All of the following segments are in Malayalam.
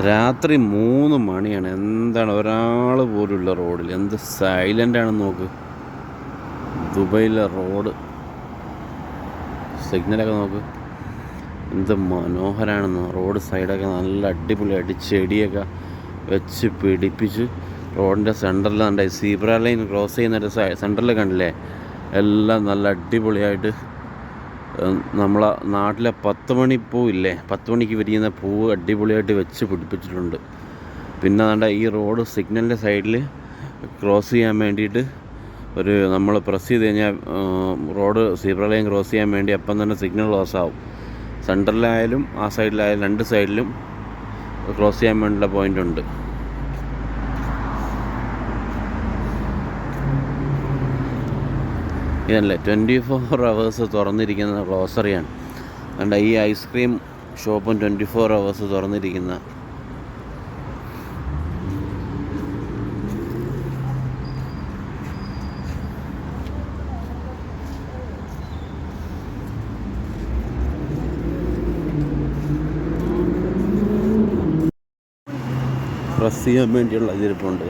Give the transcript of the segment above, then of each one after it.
രാത്രി മൂന്ന് മണിയാണ്. എന്താണ് ഒരാൾ പോലുമില്ല റോഡിൽ? എന്ത് സൈലന്റ് ആണെന്ന് നോക്ക്. ദുബൈയിലെ റോഡ്. സിഗ്നലൊക്കെ നോക്ക്. എന്ത് മനോഹരമാണെന്ന് റോഡ് സൈഡൊക്കെ നല്ല അടിപൊളിയായിട്ട് ചെടിയൊക്കെ വെച്ച് പിടിപ്പിച്ച് റോഡിന്റെ സെന്ററിൽ നല്ല സീബ്ര ലൈൻ ക്രോസ് ചെയ്യുന്നൊരു സെന്ററിൽ കണ്ടില്ലേ? എല്ലാം നല്ല അടിപൊളിയായിട്ട് നമ്മളെ നാട്ടിലെ പത്ത് മണി പൂവില്ലേ? പത്ത് മണിക്ക് വിരിയുന്ന പൂവ് അടിപൊളിയായിട്ട് വെച്ച് പിടിപ്പിച്ചിട്ടുണ്ട്. പിന്നെ നമ്മുടെ ഈ റോഡ് സിഗ്നലിന്റെ സൈഡിൽ ക്രോസ് ചെയ്യാൻ വേണ്ടിയിട്ട് ഒരു നമ്മൾ പ്രസ് ചെയ്ത് കഴിഞ്ഞാൽ റോഡ് സീബ്ര ലൈൻ ക്രോസ് ചെയ്യാൻ വേണ്ടി അപ്പം തന്നെ സിഗ്നൽ ക്ലോസ് ആവും. സെന്ററിലായാലും ആ സൈഡിലായാലും രണ്ട് സൈഡിലും ക്രോസ് ചെയ്യാൻ വേണ്ടിയുള്ള പോയിന്റ് ഉണ്ട്. ഇതല്ലേ ട്വന്റി ഫോർ അവേഴ്സ് തുറന്നിരിക്കുന്ന ഗ്ലോസറിയാണ് അതുകൊണ്ട് ഈ ഐസ്ക്രീം ഷോപ്പും ട്വന്റി ഫോർ അവേഴ്സ് തുറന്നിരിക്കുന്ന. പ്രസ് ചെയ്യാൻ വേണ്ടിയുള്ള ഇതിരിപ്പുണ്ട്.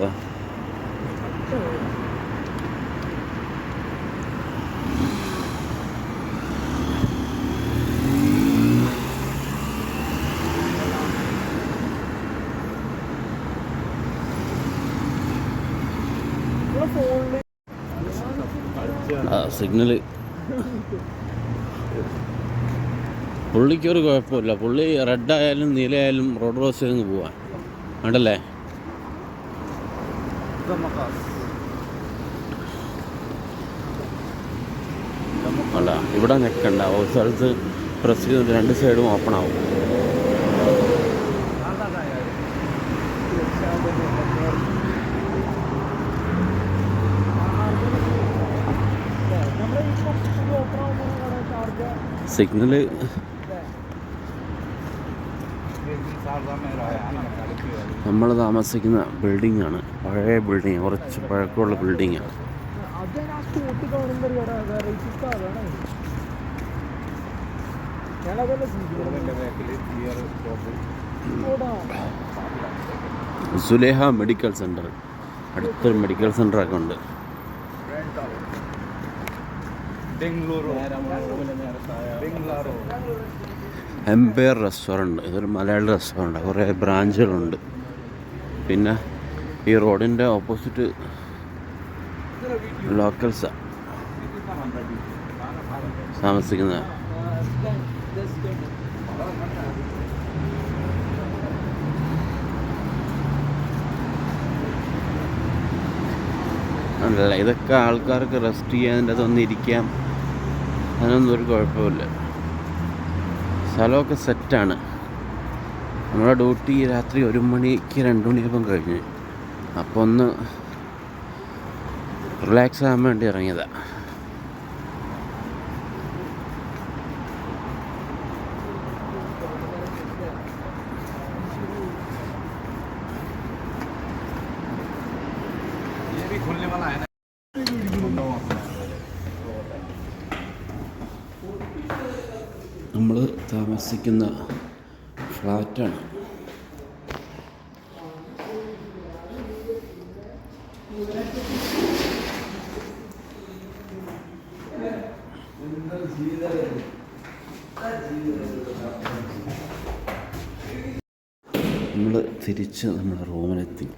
സിഗ്നൽ. പുള്ളിക്കൊരു കുഴപ്പമില്ല. പുള്ളി റെഡ് ആയാലും നീലയായാലും റോഡ് ക്രോസ് ചെയ്ത് പോവാൻ ഉണ്ടല്ലേ അല്ല ഇവിടെ നിൽക്കണ്ട ഒരു സ്ഥലത്ത് പ്രസ് ചെയ്ത് രണ്ട് സൈഡും ഓപ്പൺ ആവും. സിഗ്നൽ നമ്മൾ താമസിക്കുന്ന ബിൽഡിംഗ് ആണ് പഴയ ബിൽഡിംഗ് കുറച്ച് പഴക്കമുള്ള ബിൽഡിംഗ് ആണ് സുലേഹ മെഡിക്കൽ സെന്റർ അടുത്തൊരു മെഡിക്കൽ സെന്ററൊക്കെ ഉണ്ട്. Empire restaurant. ഇതൊരു മലയാളി റെസ്റ്റോറന്റ്. കുറേ ബ്രാഞ്ചുകളുണ്ട്. പിന്നെ ഈ റോഡിന്റെ ഓപ്പോസിറ്റ് ലോക്കൽസ്. താമസിക്കുന്ന ഇതൊക്കെ ആൾക്കാർക്ക് റെസ്റ്റ് ചെയ്യാതിന്റെ അതൊന്ന് ഇരിക്കാം അതിനൊന്നും ഒരു കുഴപ്പമില്ല സ്ഥലമൊക്കെ സെറ്റാണ് നമ്മുടെ ഡ്യൂട്ടി രാത്രി ഒരു മണിക്ക് രണ്ട് മണിയാകുമ്പം കഴിഞ്ഞ്. അപ്പോൾ ഒന്ന് റിലാക്സ് ആകാൻ വേണ്ടി ഇറങ്ങിയതാണ് നമ്മൾ താമസിക്കുന്ന ഫ്ലാറ്റാണ്. നമ്മൾ തിരിച്ച് നമ്മുടെ റൂമിലെത്തി.